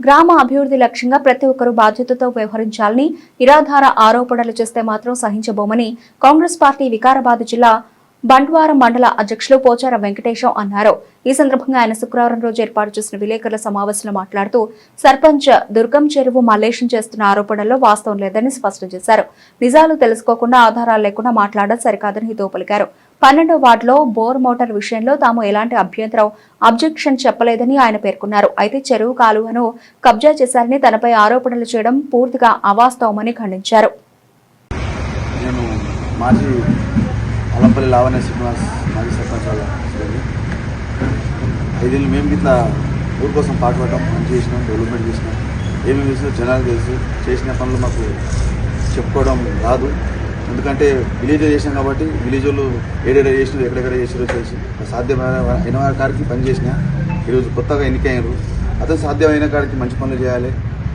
గ్రామ అభివృద్ధి లక్ష్యంగా ప్రతి ఒక్కరూ బాధ్యతతో వ్యవహరించాలని నిరాధార ఆరోపణలు చేస్తే మాత్రం సహించబోమని కాంగ్రెస్ పార్టీ వికారాబాద్ జిల్లా బంట్వారం మండల అధ్యక్షులు పోచారం వెంకటేశం అన్నారు. ఈ సందర్భంగా ఆయన శుక్రవారం రోజు ఏర్పాటు చేసిన విలేకరుల సమావేశంలో మాట్లాడుతూ సర్పంచ్ దుర్గం చెరువు మల్లేశం చేస్తున్న ఆరోపణల్లో వాస్తవం లేదని స్పష్టం చేశారు. నిజాలు తెలుసుకోకుండా ఆధారాలు లేకుండా మాట్లాడడం సరికాదని హితవు పలికారు. పన్నెండో వార్డులో బోర్ మోటార్ విషయంలో తాము ఎలాంటి అభ్యంతరం అబ్జెక్షన్ చెప్పలేదని ఆయన పేర్కొన్నారు. అయితే చెరువు కాలువను కబ్జా చేశారని తనపై ఆరోపణలు చేయడం పూర్తిగా అవాస్తవమని ఖండించారు. నేను మాజీ అలంపల్లి లావణ్య శ్రీనివాస్ మాజీ సర్పంచ్ ఐదేళ్ళు మేము ఇట్లా ఊరి కోసం పాటుపడటం మంచి చేసినాం డెవలప్మెంట్ చేసినాం. ఏమేమి చేసినా జనాలు తెలుసు చేసిన పనులు మాకు చెప్పుకోవడం రాదు. ఎందుకంటే విలేజ్ చేసినాం కాబట్టి విలేజ్ వాళ్ళు ఏడేడ చేసినారు ఎక్కడెక్కడ చేసినారో తెలిసి. సాధ్యమైన అయిన కాడికి పని చేసిన ఈరోజు కొత్తగా ఎన్నికయ్యారు అతను సాధ్యమైన కాడికి మంచి పనులు చేయాలి.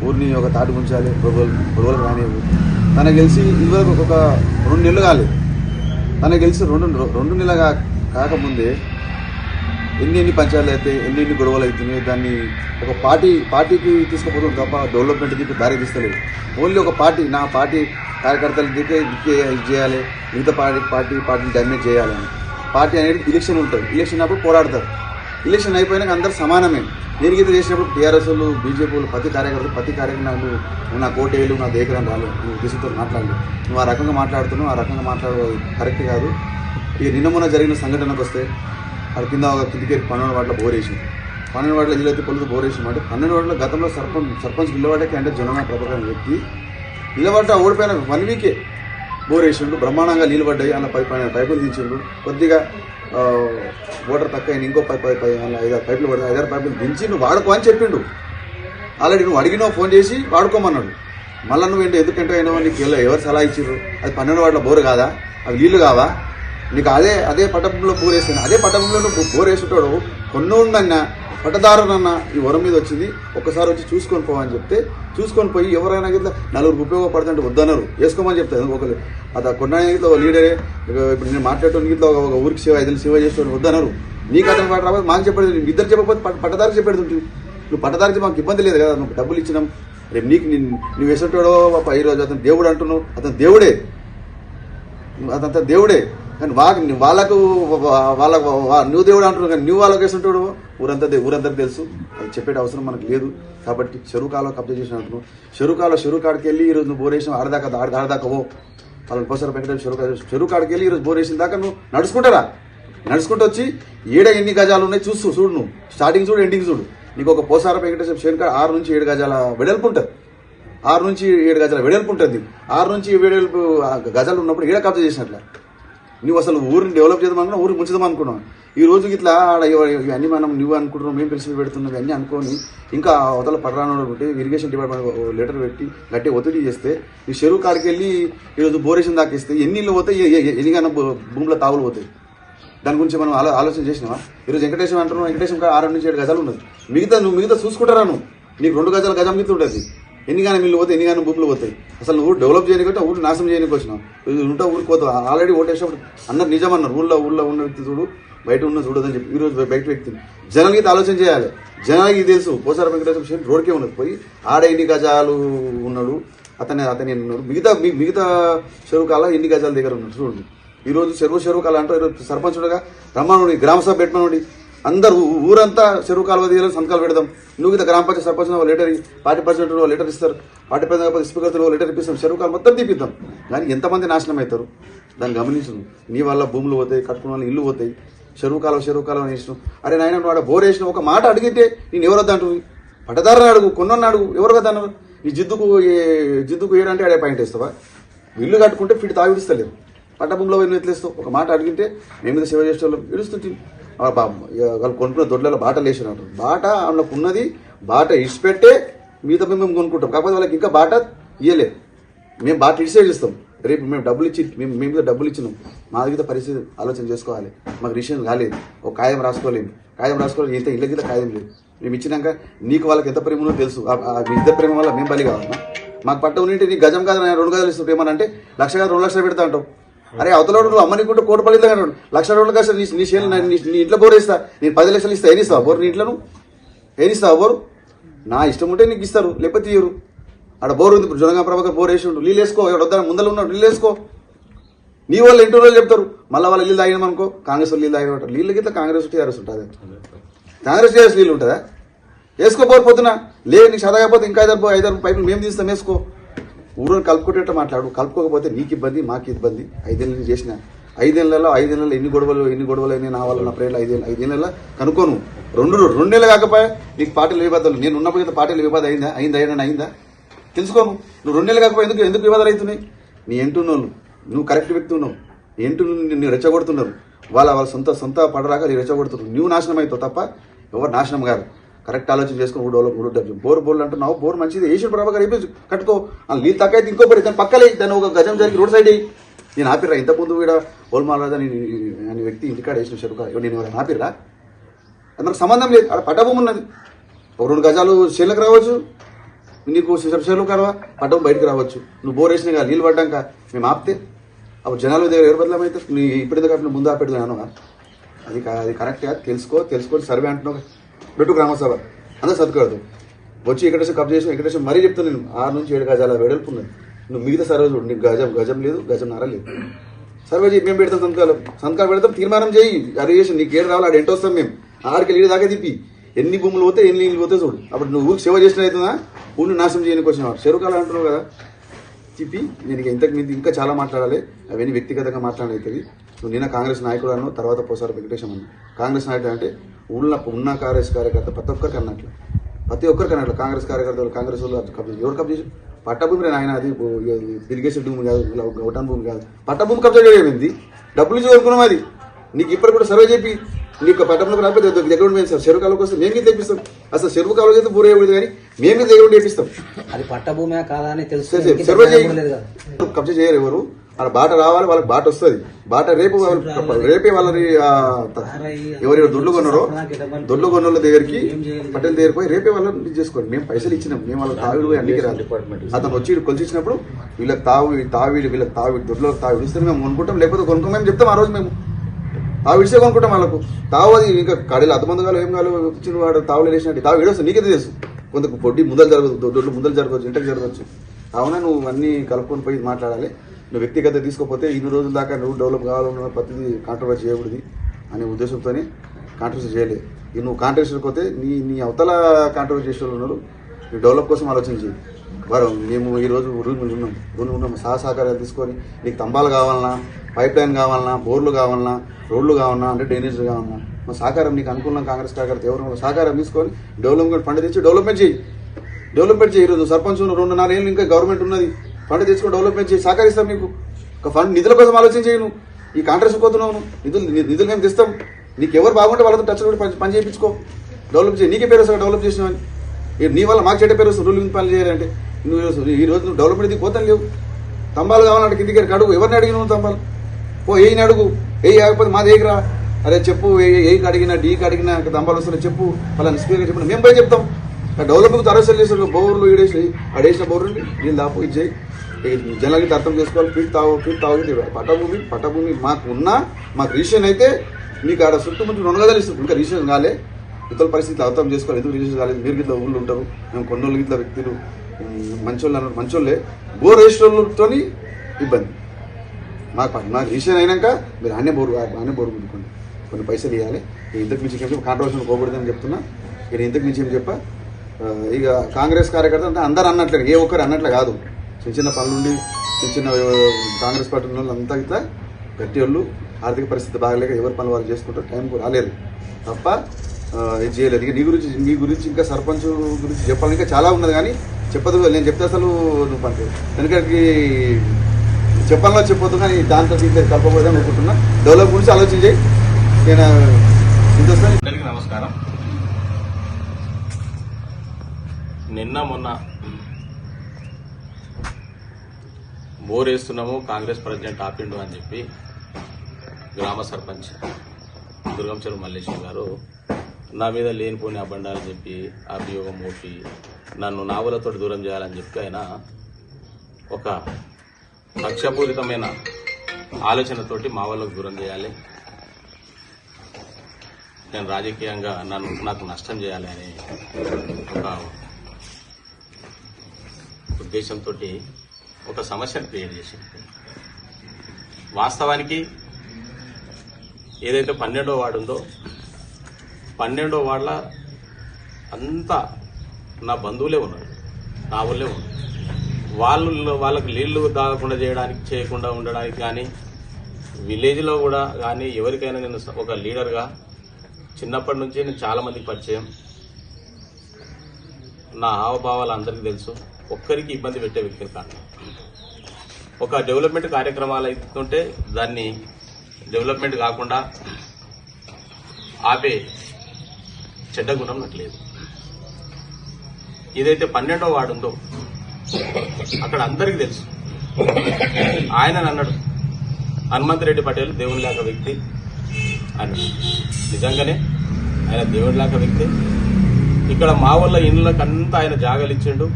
ఊరిని ఒక తాటు ఉంచాలి గొడవలు గొడవలు రానివ్వు. తనకు గెలిచి ఇదివరకు ఒక రెండు నెలలు కాలేదు తనకు గెలిచి రెండు రెండు నెలలు కాకముందే ఎన్ని ఎన్ని పంచాయతీలు అయితే ఎన్ని ఎన్ని గొడవలు అవుతున్నాయి దాన్ని ఒక పార్టీ పార్టీకి తీసుకుపోతుంది తప్ప డెవలప్మెంట్ దిక్కు దారి తీస్తలేదు ఓన్లీ ఒక పార్టీ నా పార్టీ కార్యకర్తలు దిక్కే ఇది చేయాలి. మిగతా పార్టీ పార్టీ పార్టీని డ్యామేజ్ చేయాలని పార్టీ అనేది ఎలక్షన్ ఉంటుంది. ఎలక్షన్ అప్పుడు పోరాడతారు. ఎలక్షన్ అయిపోయినాక అందరు సమానమే. నేను గీత చేసినప్పుడు టీఆర్ఎస్ బీజేపీలు ప్రతి కార్యకర్తలు ప్రతి కార్యక్రమాలు నా కోటేలు నా దేకరం రాలేదు నువ్వు తీసుకుతో మాట్లాడలేదు నువ్వు ఆ రకంగా మాట్లాడుతున్నావు ఆ రకంగా మాట్లాడదు కరెక్ట్ కాదు. ఇక నిన్న మొన్న జరిగిన సంఘటనకు వస్తే అది కింద ఒక కిందికి పన్నెండు వాటిలో బోరేసి పన్నెండు వాటిలో ఇల్లు పొలుసు బోరేసి అంటే పన్నెండు వాటిలో గతంలో సర్పంచ్ సర్పంచ్ నిలబడకి అంటే జనమా ప్రభాకర్ వ్యక్తి. నిలబడ్డ ఓడిపోయిన వన్ వీకే బోర్ వేసిండు బ్రహ్మాండంగా నీళ్ళు పడ్డాయి అన్న పై పైన పైపులు దించిండు. కొద్దిగా ఆ, వాటర్ తక్కువ ఇంకో పై పై అలా ఐదారు పైపులు పడ్డాయి. ఐదారు పైపులు దించి నువ్వు వాడుకో అని చెప్పిండు. ఆల్రెడీ నువ్వు అడిగినావు ఫోన్ చేసి వాడుకోమన్నాడు. మళ్ళీ నువ్వు ఏంటి ఎందుకంటే అయినా నీకు ఎవరు సలహా ఇచ్చిర్రు అది పన్నెండు వాటిలో బోరు కాదా? అవి నీళ్ళు కావా? నీకు అదే అదే పటంలో బోరేసిన అదే పటంలో నువ్వు బోర్ వేసుంటాడు కొన్నోందన్న పట్టదారునన్న ఈ వరం మీద వచ్చింది ఒక్కసారి వచ్చి చూసుకొని పోవని చెప్తే చూసుకొని పోయి ఎవరైనా గిట్లా నలుగురికి ఉపయోగపడుతుంటే వద్దన్నారు. వేసుకోమని చెప్తాను ఒకరు? అది కొన్న గిట్ల ఒక లీడరే ఇప్పుడు నేను మాట్లాడటం గిట్లా ఒక ఊరికి సేవ ఐదు సేవ చేస్తాను వద్దన్నారు. నీకు అతను పాట రాబోదు మాకు చెప్పేది నీ ఇద్దరు చెప్పకపోతే పట్టదారు చెప్పేది నువ్వు పట్టదారికి మాకు ఇబ్బంది లేదు కదా నువ్వు డబ్బులు ఇచ్చినాం. రేపు నీకు నేను నువ్వు వేసేటాడో పాప ఈరోజు అతను దేవుడు అంటున్నావు. అతను దేవుడే. అతను దేవుడే. కానీ వా వాళ్ళకు వాళ్ళకు వా- నువ్వు దేవుడు అంటున్నావు కానీ నువ్వు వాళ్ళకి వేస్తుంటాడు ఊరంతా ఊరందరికి తెలుసు. అది చెప్పేట అవసరం మనకు లేదు. కాబట్టి చెరువు కాలువ కబ్జా చేసిన అంటున్నావు. చెరువు కాలువ చెరువు కాడికి వెళ్ళి ఈరోజు నువ్వు బోరేసిన ఆడదాకా ఆడ ఆడదాకా ఓ వాళ్ళని పోసారు వెంకటేశ్వర చెరువు చెరువు కాడికి వెళ్ళి ఈరోజు బోరేసిన దాకా నువ్వు నడుచుకుంటారా? నడుచుకుంటూ వచ్చి ఏడ ఎన్ని గజాలు ఉన్నాయి చూస్తూ చూడు నువ్వు. స్టార్టింగ్ చూడు ఎండింగ్ చూడు. నీకు ఒక పోసార వెంకటేశ్వర శేన్ కాడ ఆరు నుంచి ఏడు గజాల వెడల్పు ఉంటుంది. ఆరు నుంచి ఏడు గజాల వెడల్పు ఉంటుంది. ఆరు నుంచి వెడల్పు ఆ గజాలు ఉన్నప్పుడు ఏడ కబ్జా చేసినట్లే? నువ్వు అసలు ఊరిని డెవలప్ చేద్దాం అనుకున్నా ఊరికి ముంచుదాం అనుకున్నాం ఈ రోజు ఇట్లా ఆడ ఇవన్నీ మనం నువ్వు అనుకుంటున్నాం మేము పిలిచి పెడుతున్నాం ఇవన్నీ అనుకొని ఇంకా అవతల పడరాను ఉంటే ఇరిగేషన్ డిపార్ట్మెంట్ లెటర్ పెట్టి గట్టి ఒత్తిడి చేస్తే ఈ చెరువు కాడికి వెళ్ళి ఈరోజు బోరేషన్ దాకిస్తే ఎన్ని ఇళ్ళు పోతాయి? ఎన్నికైనా భూ- భూముల తావులు పోతాయి. దాని గురించి మనం ఆలో ఆలోచన చేసినావా? ఈరోజు వెంకటేశ్వర అంటున్నావు వెంకటేశ్వర ఆరు నుంచి ఏడు గజాలు ఉన్నది. మిగతా నువ్వు మిగతా చూసుకుంటారా నువ్వు? నీకు రెండు గజాల గజం మిగతా ఉంటుంది. ఎన్ని కానీ మిల్లు పోతాయి ఎన్ని కానీ భూములు పోతాయి. అసలు నువ్వు డెవలప్ చేయడానికి ఊరు నాశనం చేయడానికి వచ్చినావు ఉంటా ఊరికి పోతావు ఆల్రెడీ ఓటేసినప్పుడు అందరు నిజం అన్నారు ఊళ్ళో ఊళ్ళో ఉన్న వ్యక్తి చూడు బయట ఉన్న చూడదని చెప్పి. ఈ రోజు బయట వ్యక్తి జనాలకి అయితే ఆలోచన చేయాలి. జనాలకి ఇది తెలుసు. పోసార వెంకటేశ్వర శేష్ రోడ్కే ఉన్నది. పోయి ఆడ ఎన్ని గజాలు ఉన్నాడు అతనే అతనే ఉన్నాడు. మిగతా మిగతా చెరువు కాల ఎన్ని గజాల దగ్గర ఉన్నాడు చూడండి. ఈ రోజు చెరువు చెరువు కాల అంటారు. ఈరోజు సర్పంచుడుగా రమ్మనుడి గ్రామ సభ పెట్టమనుడి అందరూ ఊరంతా చెరువు కాలువ తీయాలని సంతకాలు పెడదాం. నువ్వు ఇంత గ్రామ panchayat sarpanch letter party president ఒక లెటర్ ఇస్తారు. పార్టీ ప్రెసిడెంట్ స్పీకర్ లెటర్ ఇప్పిస్తాం చెరువు కాలు మొత్తం తీపిద్దాం. కానీ ఎంతమంది నాశనం అవుతారు? దాన్ని గమనించు. నీ వల్ల భూములు పోతాయి కట్టుకున్న వాళ్ళ ఇల్లు పోతాయి. చెరువు కాలువ చెరువు కాలువ అని అరే నాయన వాడు ఆడ బోర్ వేసిన ఒక మాట అడిగితే నేను ఎవరు వద్దంటుంది పట్టదారుని అడుగు కొన్న అడుగు ఎవరు కదా అన్నారు? ఈ జిద్దుకు ఏ- జిద్దుకు ఏడంటే ఆడే పాయింట్ వేస్తావా? ఇల్లు కట్టుకుంటే ఫిట్ తాగి విడుస్తలేరు పట్ట ఎట్లేస్తావు ఒక మాట అడిగితే మేము మీద సేవ చేసే వాళ్ళం వాళ్ళు కొనుక్కున్న దొడ్లలో బాటలు లేచినారు బాట వాళ్ళకు ఉన్నది బాట ఇడిచిపెట్టే మిగతా మేము కొనుక్కుంటాం. కాకపోతే వాళ్ళకి ఇంకా బాట ఇయ్యలేదు. మేము బాట ఇడిసే ఇస్తాం రేపు మేము డబ్బులు ఇచ్చి మేము మేము మీద డబ్బులు ఇచ్చినాం. మా దగ్గర పరిస్థితి ఆలోచన చేసుకోవాలి. మాకు రిషన్ కాలేదు. ఒక కాయం రాసుకోలేము కాయం రాసుకోవాలి ఇంత ఇళ్ళ కింద కాయం లేదు. మేము ఇచ్చినాక నీకు వాళ్ళకి ఎంత ప్రేమ ఉందో తెలుసు. ఆ- మీ ఇద్దరు ప్రేమ వల్ల మేము బలి కావాలన్నా మాకు పట్ట ఉంటే నీకు గజం కాదు రెండు గజాలు ఇస్తాం ఏమన్నా అంటే లక్ష కాదు రెండు లక్షలు పెడతా అంటావు. అరే అవతల నువ్వు అమ్మని కూడా కోటి పడి లక్ష రోడ్లు లక్షలు నీ నీ షేర్లు నీ ఇంట్లో బోర్ వేస్తా. నేను పది లక్షలు ఇస్తా. ఏనిస్తావు బోర్ నీ ఇంట్లో ఏనిస్తావు బోరు? నా ఇష్టం ఉంటే నీకు ఇస్తారు. లేకపోతే తీయరు. ఆడ బోర్ ఉంది. ఇప్పుడు జనగా ప్రభాకర్ బోర్ వేసి ఉండు. నీళ్ళు వేసుకో. ఎవడు వద్దా ముందర ఉన్నాడు. నీళ్ళు వేసుకో. నీ వాళ్ళు ఇంటి వాళ్ళు చెప్తారు. మళ్ళీ వాళ్ళ నీళ్ళు తాగినాం అనుకో కాంగ్రెస్ వాళ్ళు నీళ్ళు తాగిన ఉంటారు నీళ్ళు గిట్ల కాంగ్రెస్ టీఆర్ఎస్ ఉంటుంది. కాంగ్రెస్ టీఆర్ఎస్ నీళ్ళు ఉంటుందా? వేసుకో బోర్ పొద్దున. లేదు నీకు సదా ఇంకా ఐదారు ఐదారు పైపులు మేము తీస్తాం. వేసుకో. ఊరిని కలుపుకుంటే మాట్లాడు. కలుపుకోకపోతే నీకు ఇబ్బంది మాకు ఇబ్బంది. ఐదేళ్ళ నుంచి చేసిన. ఐదేళ్ళలో ఐదేళ్ళలో ఎన్ని గొడవలు ఎన్ని గొడవలు అయినా నా వల్ల నా ప్రేరణ ఐదేళ్ళు ఐదేళ్ళ కనుక్కోను. రెండు రెండేళ్ళు నెలలు కాకపోయా? నీకు పార్టీలు వివాదాలు నేను ఉన్నప్పుడు కదా పార్టీలు వివాదం అయిందా? అయిందా? అయిందా అయిందా? తెలుసుకోను. నువ్వు రెండు నెలలు ఎందుకు ఎందుకు వివాదాలు అవుతున్నాయి? నీ ఎంటున్నావు నువ్వు కరెక్ట్ వ్యక్తి ఉన్నావు. ఎంటు నిన్ను రెచ్చగొడుతున్నారు. వాళ్ళ వాళ్ళ సొంత సొంత పడరాక నీ రెచ్చగొడుతున్నారు. నువ్వు నాశనం అవుతావు తప్ప ఎవరు నాశనం కాదు కరెక్ట్ ఆలోచన చేసుకుని ఊడోలో ఊడో డబ్బు బోర్ బోర్లు అంటున్నావు. బోర్ మంచిది. ఏషియన్ ప్రభాకర్ అయిపోయి కట్టుకో. ఆ నీళ్ళు తక్కువ అయితే ఇంకో పడి దాని పక్కలే. దాన్ని ఒక గజం జరిగి రోడ్ సైడ్. నేను ఆపిర్రా. ఇంత ముందు కూడా ఓల్మాలరాజు అని అనే వ్యక్తి ఇంటికాడ వేసిన చెరుకు నేను ఎవరైనా ఆపిర్రా? అందరికి సంబంధం లేదు. అక్కడ పట్టభూమి ఉన్నది. ఒక రెండు గజాలు చేనులకు రావచ్చు. నీకు చెరువు కరవా పట్టభూమి బయటకు రావచ్చు. నువ్వు బోర్ వేసినా నీళ్ళు పడ్డాక మేము ఆపితే. అప్పుడు జనాలు దగ్గర ఎవరు బదలమైతే నీ ఇప్పుడు ఎందుకు ముందు ఆపెడుతున్నాను అది కా- అది కరెక్ట్గా తెలుసుకో. తెలుసుకొని సర్వే అంటున్నావు పెట్టు గ్రామసభ అందరూ సర్దుకోవద్దు. వచ్చి వెంకటేశ్వర కబ్జా చేసిన వెంకటేశ్వర మరీ చెప్తాను నేను. ఆరు నుంచి ఏడు గజాల వెడల్పు ఉన్నది. నువ్వు మిగతా సర్వే చూడు. నీకు గజం గజం లేదు గజం నర లేదు. సర్వే చేయి మేము పెడతాం సంతకాలు. సంతకాలు పెడతాం తీర్మానం చేయి. అది చేసి నీకు ఏడు రావాలి ఆడ ఎంట వస్తాం మేము. ఆడికి ఏడు దాకా తిప్పి. ఎన్ని భూములు పోతే ఎన్ని నీళ్ళు పోతే చూడు. అప్పుడు నువ్వు సేవ చేసిన అవుతుందా ఊరిని నాశనం చేయని కోసం చెరుకాలు అంటున్నావు కదా. తిప్పి నేను ఇంతకు మీద ఇంకా చాలా మాట్లాడాలి. అవన్నీ వ్యక్తిగతంగా మాట్లాడవుతుంది నువ్వు నిన్న కాంగ్రెస్ నాయకుడు అన్నావు తర్వాత పోసారు వెంకటేశం అన్న. కాంగ్రెస్ నాయకుడు అంటే ఊళ్ళో ఉన్న కాంగ్రెస్ కార్యకర్త ప్రతి ఒక్కరికి అన్నట్లు. ప్రతి ఒక్కరికి అన్నట్లు. కాంగ్రెస్ కార్యకర్తలు కాంగ్రెస్ వాళ్ళు కబ్జా ఎవరు కబ్జా చేసి పట్టభూమి ఆయన అది తిరిగేసే భూమి కాదు గౌటాన్ భూమి కాదు. పట్టభూమి కబ్జా చేయమైంది డబ్బులు ఇచ్చి కొనుక్కున్నాం అది. నీకు ఇప్పుడు కూడా సర్వే చెప్పి నీకు పట్టణంలోకి రాకపోతే దగ్గర ఉండి సార్ చెరువు కాలువకి వస్తే మేము తెప్పిస్తాం. అసలు చెరువు కాలువకి అయితే బూరే కానీ మేము దగ్గర ఉండి తెప్పిస్తాం. అది పట్టభూమే కాదా అని తెలుసు. సరే, సరే, సర్వే చేయి. కబ్జా చేయరు ఎవరు? వాళ్ళ బాట రావాలి వాళ్ళకి బాట వస్తుంది. బాట రేపు రేపే వాళ్ళని ఎవరెవరు దొడ్లు కొన్నారో దొడ్లు కొన్న దగ్గరికి పట్టెల దగ్గర పోయి రేపే వాళ్ళని చేసుకోండి. మేము పైసలు ఇచ్చినాం. మేము వాళ్ళ తావిడు పోయి అన్నికి రాదు. అతను వచ్చి కొలిచినప్పుడు వీళ్ళకి తావు తావిడి వీళ్ళకి తావిడి దొడ్లో తావిడి ఇస్తే మేము కొనుక్కుంటాం లేకపోతే కొనుక్కోమని చెప్తాం ఆ రోజు మేము. తావు ఇడిసే కొనుక్కుంటాం వాళ్ళకు. తావు అది ఇంకా కడీలు అతమంది కాదు ఏం కాదు ఇచ్చిన వాడు తావులు వేసినట్టు తావు ఇడొస్తుంది నీకే తెలుసు? కొంత పొడ్డి ముందలు జరగదు దొడ్లు ముందలు జరగవచ్చు ఇంటకు జరగవచ్చు. అవునా నువ్వు అన్ని కలుపుకొని పోయి మాట్లాడాలి. నువ్వు వ్యక్తిగత తీసుకోకపోతే ఇన్ని రోజుల దాకా నువ్వు డెవలప్ కావాలన్న ప్రతిదీ కాంట్రవర్సీ చేయకూడదు అనే ఉద్దేశంతోనే కాంట్రవర్సీ చేయలేదు ఇక నువ్వు కాంట్రవర్సీకి పోతే నీ నీ అవతల కాంట్రవర్సీ చేసే ఉన్నారు. నీ డెవలప్ కోసం ఆలోచించి వారు మేము ఈరోజు రూమ్ ఉన్నాం. రూమ్ ఉన్నాం. సహా సహకారాలు తీసుకొని నీకు తంబాలు కావాలన్నా పైప్ లైన్ కావాలన్నా బోర్లు కావాలన్నా రోడ్లు కావాలన్నా అంటే డ్రైనేజ్ కావాలన్నా మా సహకారం నీకు అనుకూలంగా కాంగ్రెస్ కార్యకర్త ఎవరు సహకారం తీసుకొని డెవలప్మెంట్ ఫండ్ తెచ్చి డెవలప్మెంట్ చేయి. డెవలప్మెంట్ చేయి. ఈరోజు సర్పంచ్ రెండు నాలుగు ఏళ్ళు ఇంకా గవర్నమెంట్ ఉన్నది. ఫండ్ తెచ్చుకొని డెవలప్మెంట్ చేసి సహకరిస్తాం నీకు. ఒక ఫండ్ నిధుల కోసం ఆలోచన చేయను ఈ కాంట్రాక్ట్ పోతున్నావు నిధులు నిధులు మేము తెస్తాం. నీకు ఎవరు బాగుంటే వాళ్ళతో టచ్ కూడా పని- పని చేయించుకో. డెవలప్ చేయి. నీకే పేరు వస్తుంది డెవలప్ చేసినావు ఏ నీ వల్ల మాకు చెడ్డ పేరు వస్తుంది రూలింగ్ పనులు చేయాలంటే నువ్వు ఈ రోజు- ఈ రోజు నువ్వు డెవలప్మెంట్ పోతాను లేవు. తంబాలు కావాలంటే కిందికి అడుగు ఎవరిని అడిగిన నువ్వు తంబాలు? ఓ ఏ అడుగు. ఏ కాకపోతే మా దగ్గర అరే చెప్పు ఏ- ఏకి అడిగినా డీకి అడిగినా తంబాలు వస్తున్నా చెప్పు. వాళ్ళని స్పీకర్ చెప్పిన మేము పోయి చెప్తాం. డెవలప్మెంట్ తరసలు చేసిన బోర్లు ఈడేసి ఆడేసిన బోర్లు నీళ్ళు దాపు ఇది చేయి. జనాలకి అర్థం చేసుకోవాలి. ఫీట్ తావు ఫీట్ తావు పట్టభూమి పట్టభూమి మాకు ఉన్నా మాకు రీషన్ అయితే మీకు ఆడ ముందు రెండు గదాలు ఇస్తుంది ఇంకా రీషన్ కాలే. ఇతర పరిస్థితులు అర్థం చేసుకోవాలి. ఎందుకు రీషన్ కాలేదు? మీరు గిట్ల ఊళ్ళు ఉంటారు. మేము కొన్నోళ్ళు గిట్ల వ్యక్తులు. మంచోళ్ళు అన్నారు మంచోళ్ళే. బోర్ రిజిస్టర్లతో ఇబ్బంది. మాకు మాకు రీషన్ అయినాక మీరు అన్నే బోరు అన్నే బోరు కొనుక్కోండి. కొన్ని పైసలు ఇవ్వాలి నేను ఇంతకు మించి కాంట్రవర్షన్ పోకూడదని చెప్తున్నా. నేను ఇంతకు మించి ఏం చెప్పా ఇక కాంగ్రెస్ కార్యకర్త అంటే అందరు అన్నట్లే ఏ ఒక్కరు అన్నట్లే కాదు. చిన్న చిన్న పనులుండి చిన్న చిన్న కాంగ్రెస్ పార్టీ వాళ్ళు అంతా ఇట్లా గట్టి వాళ్ళు ఆర్థిక పరిస్థితి బాగలేక ఎవరి పనులు వాళ్ళు చేసుకుంటారు టైంకు రాలేదు. తప్ప ఇది చేయలేదు. ఇక నీ గురించి నీ గురించి ఇంకా సర్పంచ్ గురించి చెప్పాలి. ఇంకా చాలా ఉన్నది కానీ చెప్పదు నేను చెప్తే అసలు నువ్వు పంట ఎందుకంటే చెప్పాలో చెప్పొద్దు కానీ దాంతో దీంతో కలపకూడదని అనుకుంటున్నా. డెవలప్ గురించి ఆలోచించి నేను నమస్కారం. నిన్న మొన్న బోరేస్తున్నాము కాంగ్రెస్ ప్రెసిడెంట్ ఆపిండు అని చెప్పి గ్రామ సర్పంచ్ దుర్గంచెరు మల్లేశ్వర గారు నా మీద లేనిపోని అబండాలు చెప్పి అభియోగం మోపి నన్ను నావలతో దూరం చేయాలని చెప్పి ఆయన ఒక పక్షపూరితమైన ఆలోచనతోటి మా వాళ్ళకు దూరం చేయాలి. నేను రాజకీయంగా నన్ను నాకు నష్టం చేయాలి అని ఒక ఉద్దేశంతో ఒక సమస్యను క్రియేట్ చేసింది. వాస్తవానికి ఏదైతే పన్నెండో వార్డు ఉందో పన్నెండో వార్డుల అంతా నా బంధువులే ఉన్నారు. నా ఊళ్ళే ఉన్నారు. వాళ్ళు వాళ్ళకు నీళ్ళు తాగకుండా చేయడానికి చేయకుండా ఉండడానికి కానీ విలేజ్లో కూడా కానీ ఎవరికైనా నేను ఒక లీడర్గా చిన్నప్పటి నుంచి నేను చాలా మందికి పరిచయం. నా హావభావాలు అందరికీ తెలుసు. ఒక్కరికి ఇబ్బంది పెట్టే వ్యక్తులు కాదు ఒక డెవలప్మెంట్ కార్యక్రమాలు అవుతుంటే దాన్ని డెవలప్మెంట్ కాకుండా ఆపే చెడ్డ గుణం నాకు లేదు. ఏదైతే పన్నెండో వార్డు ఉందో అక్కడ అందరికీ తెలుసు. ఆయన అన్నాడు హనుమంత్ రెడ్డి పటేల్ దేవుని లాగా వ్యక్తి అని. నిజంగానే ఆయన దేవుని లాగా వ్యక్తి. ఇక్కడ మా వాళ్ళ ఇళ్ళకంతా ఆయన జాగాలు ఇచ్చిండు.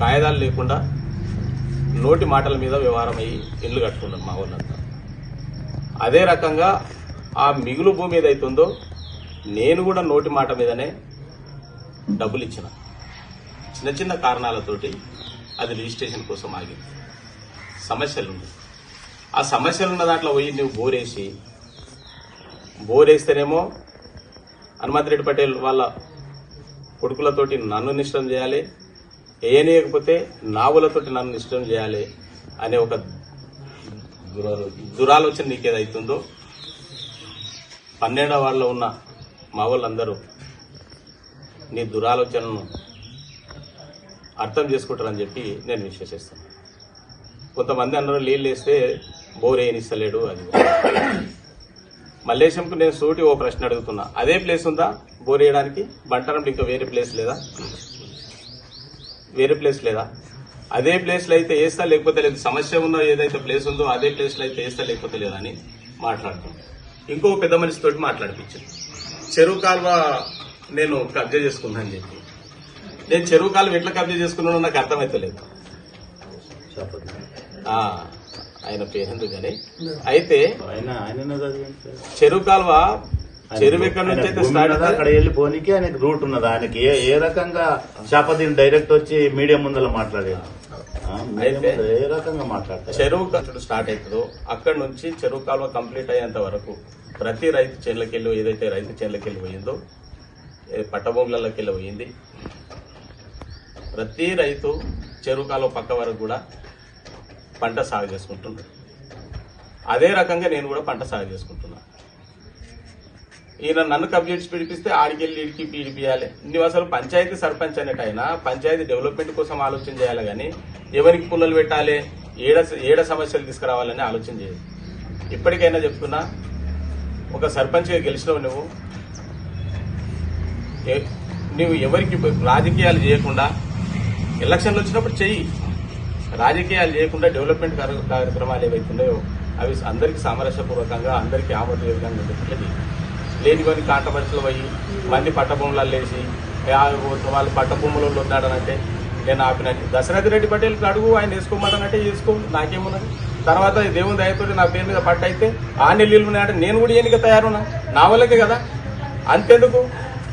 కాయదాలు లేకుండా నోటి మాటల మీద వ్యవహారం అయ్యి ఇల్లు కట్టుకున్నాం మా వాళ్ళంతా అదే రకంగా ఆ మిగులు భూమి ఏదైతుందో నేను కూడా నోటి మాట మీదనే డబ్బులు ఇచ్చిన. చిన్న చిన్న కారణాలతోటి అది రిజిస్ట్రేషన్ కోసం ఆగింది. సమస్యలు ఉంది ఆ సమస్యలు ఉన్న దాంట్లో పోయి నువ్వు బోరేసి బోరేస్తేనేమో హనుమంత్ రెడ్డి పటేల్ వాళ్ళ కొడుకులతోటి నన్ను నిష్టం చేయాలి వేయనీయకపోతే నావులతోటి నన్ను ఇష్టం చేయాలి అనే ఒక దురాలోచన నీకేదైతుందో పన్నెండవ వాళ్ళలో ఉన్న మా వాళ్ళందరూ నీ దురాలోచనను అర్థం చేసుకుంటారని చెప్పి నేను విశ్వసిస్తాను. కొంతమంది అన్నారు నీళ్ళు వేస్తే బోర్ వేయనిస్తలేడు అది. మల్లేశంకు నేను సూటి ఓ ప్రశ్న అడుగుతున్నా. అదే ప్లేస్ ఉందా బోర్ వేయడానికి? బంటారంలో ఇంకా వేరే ప్లేస్ లేదా? వేరే ప్లేస్ లేదా? అదే ప్లేస్లో అయితే వేస్తా లేకపోతే లేదు. సమస్య ఉన్న ఏదైతే ప్లేస్ ఉందో అదే ప్లేస్లో అయితే వేస్తా లేకపోతే లేదా అని మాట్లాడుతున్నాను ఇంకో పెద్ద మనిషితోటి మాట్లాడిపించాను చెరువు కాలువ నేను కబ్జా చేసుకున్నాను చెప్పి. నేను చెరువు కాలువ ఎట్లా కబ్జా చేసుకున్నానో నాకు అర్థమైతలేదు. ఆయన పేరెందుకు కానీ అయితే. చెరువు కాలువ చెరువు ఎక్కడి నుంచి ఆయన అయితే భూమి స్టార్ట్? అక్కడ వెళ్ళి పోనీకి ఆయనకి రూట్ ఉన్నది. ఆయనకి ఏ ఏ రకంగా శాపతిని డైరెక్ట్ వచ్చి మీడియా ముందర మాట్లాడేది? ఏ రకంగా మాట్లాడతారు? చెరువు కట్టడం స్టార్ట్ అవుతుందో అక్కడ నుంచి చెరువు కాలువ కంప్లీట్ అయ్యేంత వరకు ప్రతి రైతు చేనులకెళ్ళి ఏదైతే రైతు చేనులకెళ్ళి పోయిందో ఏ పట్టభూములకి వెళ్ళి పోయింది ప్రతి రైతు చెరువు కాలువ పక్క వరకు కూడా పంట సాగు చేసుకుంటున్నాడు. అదే రకంగా నేను కూడా పంట సాగు చేసుకుంటున్నా ఈయన నన్ను కబ్జెట్స్ పిడిపిస్తే ఆడికెళ్ళి ఇడికి పీడిపియాలి నువ్వు అసలు పంచాయతీ సర్పంచ్ అనేటైనా పంచాయతీ డెవలప్మెంట్ కోసం ఆలోచన చేయాలి కానీ ఎవరికి పుల్లలు పెట్టాలి ఏడ ఏడ సమస్యలు తీసుకురావాలని ఆలోచన చేయదు ఇప్పటికైనా చెప్తున్నా ఒక సర్పంచ్గా గెలిచినావు నువ్వు నువ్వు ఎవరికి రాజకీయాలు చేయకుండా ఎలక్షన్లు వచ్చినప్పుడు చెయ్యి. రాజకీయాలు చేయకుండా డెవలప్మెంట్ కార్యక్రమాలు ఏవైతే ఉన్నాయో అవి అందరికీ సామరస్యపూర్వకంగా అందరికీ ఆమోదయోగంగా ఉండేది లేని కొన్ని కాంట్రవర్సీలు పోయి మంది పట్టభూములలో లేచి ఆ వాళ్ళు పట్టభూములలో ఉన్నాడనంటే నేను ఆపినట్టు. దశరథ రెడ్డి పటేల్ అడుగు ఆయన వేసుకోమన్నానంటే వేసుకో నాకేమున్నది? తర్వాత దేవుని దయతోటి నా పేరు మీద పట్ట అయితే ఆ నెల్లు ఉన్నాయంటే నేను కూడా ఎన్నిక తయారున్నా నా వల్లకే కదా? అంతెందుకు?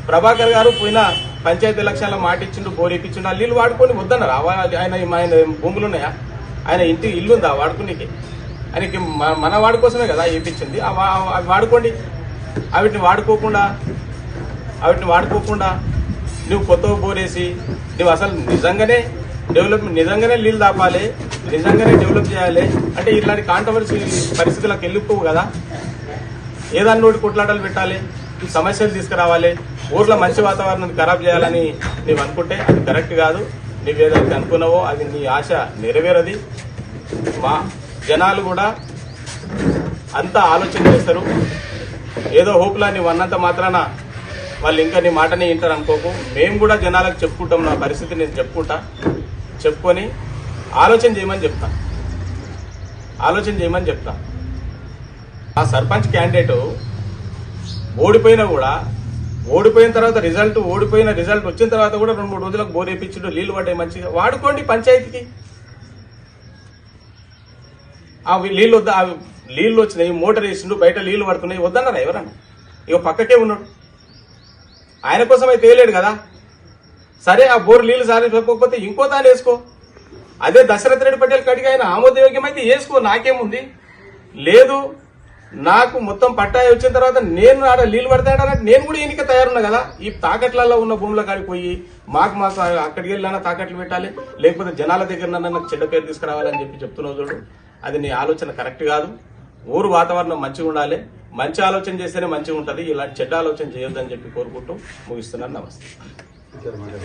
ప్రభాకర్ గారు పోయిన పంచాయతీ ఎలక్షన్లో మాట ఇచ్చిండు బోర్ ఇప్పించిండు ఆ నీళ్ళు వాడుకొని వద్దన్నారు. ఆ- ఆయన ఆయన భూములు ఉన్నాయా? ఆయన ఇంటి ఇల్లు ఉందా వాడుకునేకి? ఆయనకి మన వాడి కోసమే కదా ఇప్పించింది వాడుకోండి. వాటిని వాడుకోకుండా వాటిని వాడుకోకుండా నువ్వు కొత్త బోరేసి నువ్వు అసలు నిజంగానే డెవలప్మెంట్ నిజంగానే నీళ్ళు దాపాలి నిజంగానే డెవలప్ చేయాలి అంటే ఇలాంటి కాంట్రవర్సీ పరిస్థితులకు వెళ్ళిపోవు కదా. ఏదాన్ని నోటి కొట్లాటలు పెట్టాలి సమస్యలు తీసుకురావాలి ఊర్లో మంచి వాతావరణాన్ని ఖరాబ్ చేయాలని నీవు అనుకుంటే అది కరెక్ట్ కాదు. నువ్వు ఏదైతే అనుకున్నావో అది నీ ఆశ నెరవేరది. మా జనాలు కూడా అంతా ఆలోచన చేస్తారు. ఏదో హోప్లా వన్నంత అన్నంత మాత్రాన వాళ్ళు ఇంకా నీ మాటని వింటారు అనుకోకు. మేము కూడా జనాలకు చెప్పుకుంటాం నా పరిస్థితి నేను చెప్పుకుంటా. చెప్పుకొని ఆలోచన చేయమని చెప్తా. ఆలోచన చేయమని చెప్తా. ఆ సర్పంచ్ క్యాండిడేట్ ఓడిపోయినా కూడా ఓడిపోయిన తర్వాత రిజల్ట్ ఓడిపోయిన రిజల్ట్ వచ్చిన తర్వాత కూడా రెండు మూడు రోజులకు బోర్ వేయించుడు నీళ్ళు పడ్డాయి మంచిగా. వాడుకోండి పంచాయతీకి. ఆ నీళ్ళు వద్దా నీళ్ళు వచ్చినాయి మోటార్ వేసిండు బయట నీళ్ళు పడుతున్నాయి వద్దన్నారా ఎవరన్నా? ఇక పక్కకే ఉన్నాడు. ఆయన కోసం అయితే వేయలేడు కదా. సరే ఆ బోర్ నీళ్ళు సారి చెప్పకపోతే ఇంకో దాని వేసుకో. అదే దశరథ రెడ్డి పటేల్ కడిగి ఆయన అయితే వేసుకో నాకేముంది? లేదు నాకు మొత్తం పట్టాయి వచ్చిన తర్వాత నేను ఆడ నీళ్ళు పడతాడంటే నేను కూడా ఎన్నిక తయారున్నా కదా. ఈ తాకట్లలో ఉన్న భూముల కాడికి పోయి మాకు మాకు అక్కడికి వెళ్ళినా తాకట్లు పెట్టాలి లేకపోతే జనాల దగ్గర నాకు చెడ్డ పేరు తీసుకురావాలని చెప్పి చెప్తున్నావు చూడు. అది నీ ఆలోచన కరెక్ట్ కాదు. ఊరు వాతావరణం మంచిగా ఉండాలి. మంచి ఆలోచన చేస్తేనే మంచిగా ఉంటుంది. ఇలాంటి చెడ్డ ఆలోచన చేయొద్దని చెప్పి కోరుకుంటూ ముగిస్తున్నాను. నమస్తే.